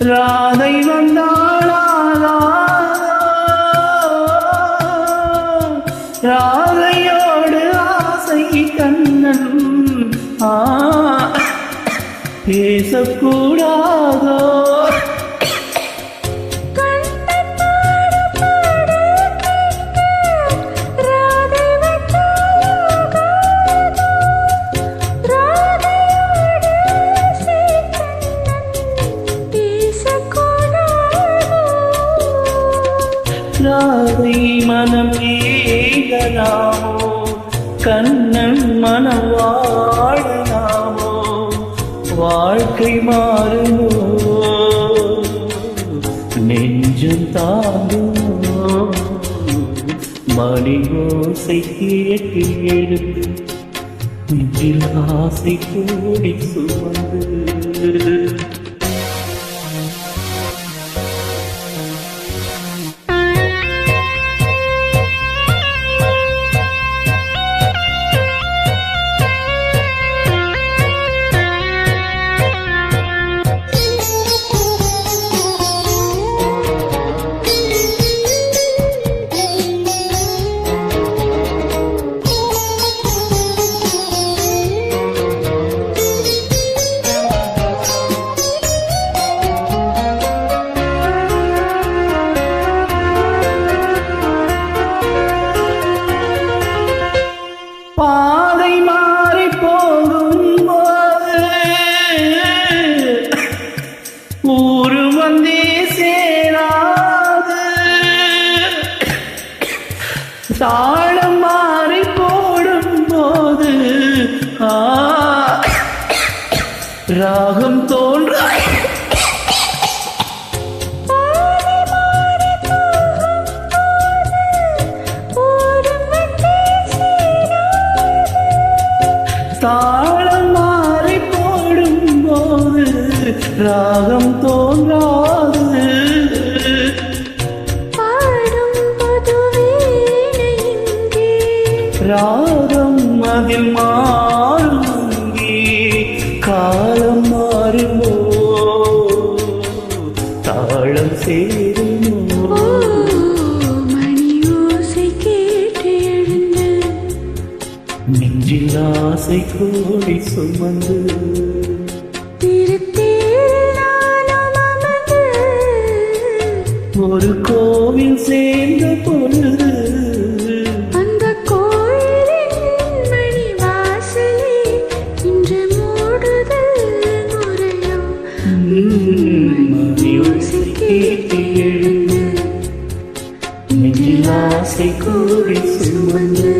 ராதை வந்தாளா ராதையோடு ஆசை கண்ணன் ஆ பேசக்கூடாதோ. காதை மனம் ஏகலாமோ கண்ணன் மனம் வாழலாமோ? வாழ்க்கை மாறுமோ? நெஞ்சம் தாங்குமோ? மணி ஓசை கேட்டு எழுந்து நெஞ்சில் ஆசை கூடி சுமந்து தாளம் மாறி போடும் போது ராகம் தோன்ற தாளம் மாறி போடும் போது ராகம் தோன்றாது. ராகம் அதில் மாறுங்கி காலம் மாறுமோ? தாளம் சேருமோ? நெஞ்சில் ஆசை கோடி சுமந்து. ஒரு கோவில் சேர்ந்த பொழுது ஆசை கூறி சுமந்து.